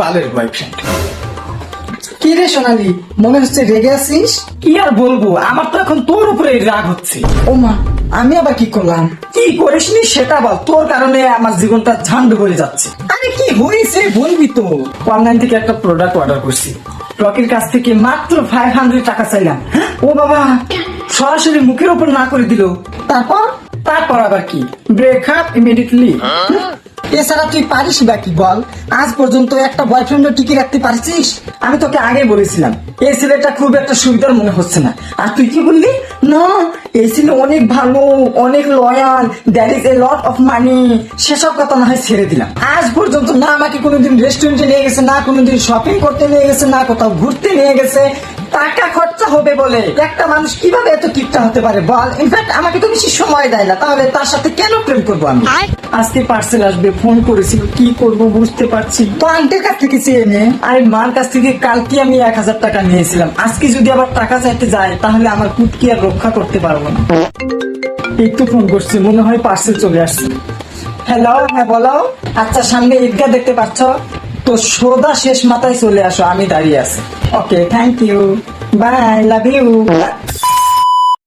বালের বয়ফ্রেন্ড কি রে সোনালি মনে হচ্ছে রেগে আছিস? কি আর বলব আমার তো এখন তোর উপরে রাগ হচ্ছে। ও মা আমি আবার কি করলাম? কি করিসনি সেটা বল তোর কারণে আমার জীবনটা ঝান্ড হয়ে যাচ্ছে। আরে কি হয়েছে বলবি তো? অনলাইন থেকে একটা প্রোডাক্ট অর্ডার করছি। রকির কাছ থেকে মাত্র ফাইভ হান্ড্রেড টাকা চাইলাম। ও বাবা সরাসরি মুখের উপর না করে দিল। তারপর? তারপর আবার কি? ব্রেকআপ ইমিডিয়েটলি এছাড়া তুই পারিস বা কি বল? আজ পর্যন্ত একটা বয়ফ্রেন্ডও টিকে রাখতে পারছিস? আমি তোকে আগে বলেছিলাম, এই ছেলেটা খুব একটা সুবিধার মনে হচ্ছে না। আর তুই কি বললি? না, এই ছেলে অনেক ভালো, অনেক loyal that is a lot of money সেসব কথা না হয় ছেড়ে দিলাম। আজ পর্যন্ত না আমাকে কোনোদিন রেস্টুরেন্টে নিয়ে গেছে, না কোনোদিন শপিং করতে নিয়ে গেছে, না কোথাও ঘুরতে নিয়ে গেছে। টাকা খরচা হবে বলে একটা মানুষ কীভাবে এত কিপটা হতে পারে বল? ইনফ্যাক্ট আমাকে তো বেশি সময় দেয় না, তাহলে তার সাথে কেন প্রেম করব আমি? আজকে পার্সেল আসবে ফোন করেছিল কি করব বুঝতে পারছি তো আন্টির কাছ থেকে চেয়ে নে। আরে মার কাছ থেকে কালকে আমি এক হাজার টাকা নিয়েছিলাম। আজকে যদি আবার টাকা চাইতে যায় তাহলে আমার কুটকি আর রক্ষা করতে পারব না। একটু ফোন করছি মনে হয় পার্সেল চলে আসছে। হ্যালো হ্যাঁ বলো। আচ্ছা সামনে ঈদগাহ দেখতে পাচ্ছ? তো সোদা শেষ মাথায় চলে আসো আমি দাঁড়িয়ে আছি। Okay thank you bye love you